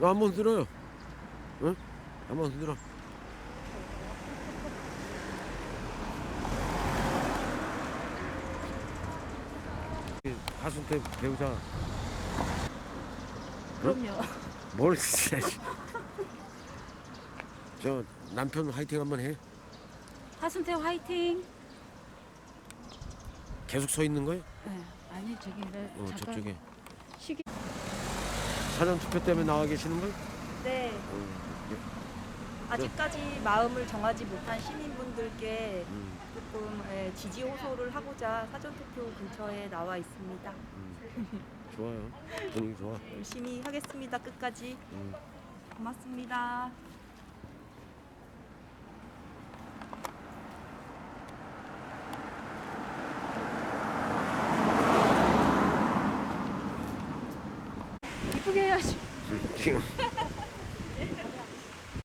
너 한번 흔들어요. 응? 한번 흔들어. 하순태 배우자. 그럼요. 뭘 진짜. 씨. 저 남편 화이팅 한번 해. 하순태 화이팅. 계속 서 있는 거예요? 네, 아니 저기 내 어, 잠깐 저쪽에. 사전 투표 때문에 나와 계시는 거예요? 네, 어, 아직까지 마음을 정하지 못한 시민분들께 음, 조금 예, 지지 호소를 하고자 사전투표 근처에 나와 있습니다. 음. 좋아요. 분위기 좋아. 열심히 하겠습니다. 끝까지 음. 고맙습니다. 이쁘게 해야지. 지금